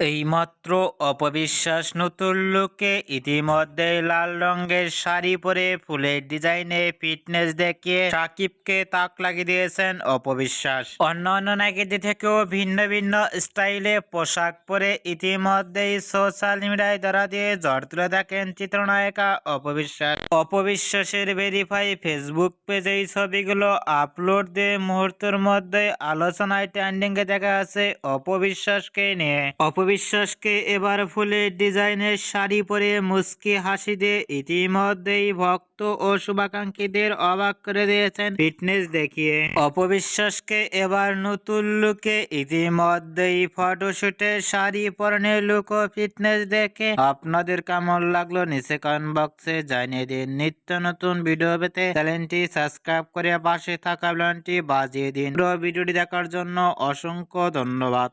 এইমাত্র অপবিশ্বাস নতুন লুকে ইতিমধ্যে লাল রঙের শাড়ি পরে, ফুলের ডিজাইনে ফিটনেস দেখিয়ে সাকিবকে তাক লাগিয়ে দিয়েছেন অপবিশ্বাস। অন্যান্য নায়িকাদের থেকেও ভিন্ন ভিন্ন স্টাইলে পোশাক পরে ইতিমধ্যেই সোশ্যাল মিডিয়ায় ধরা দিয়ে ঝড় তুলে দেখেন চিত্রনায়িকা অপবিশ্বাস। অপবিশ্বাসের ভেরিফাই ফেসবুক পেজে এই ছবিগুলো আপলোড দিয়ে মুহূর্তের মধ্যে আলোচনায় ট্রেন্ডিং এ দেখা আছে অপবিশ্বাসকে নিয়ে। অপবিশ্বাসকে এবার ফুলের ডিজাইনের শাড়ি পরে মুস্কি হাসি দিয়ে ইতিমধ্যেই ভক্ত ও শুভাকাঙ্ক্ষীদের অবাক করে দিয়েছেন ফিটনেস দেখিয়ে। অপবিশ্বাসকে এবার নতুন লুকে ইতিমধ্যেই ফটোশুটে শাড়ি পরনে লুক ফিটনেস দেখে। আপনাদের কেমন লাগল নিচে কমেন্ট বক্সে জানিয়ে দিন। নিত্য নতুন ভিডিও পেতে চ্যানেলটি সাবস্ক্রাইব করে পাশে থাকা বেলটি বাজিয়ে দিন। ভিডিওটি দেখার জন্য অসংখ্য ধন্যবাদ।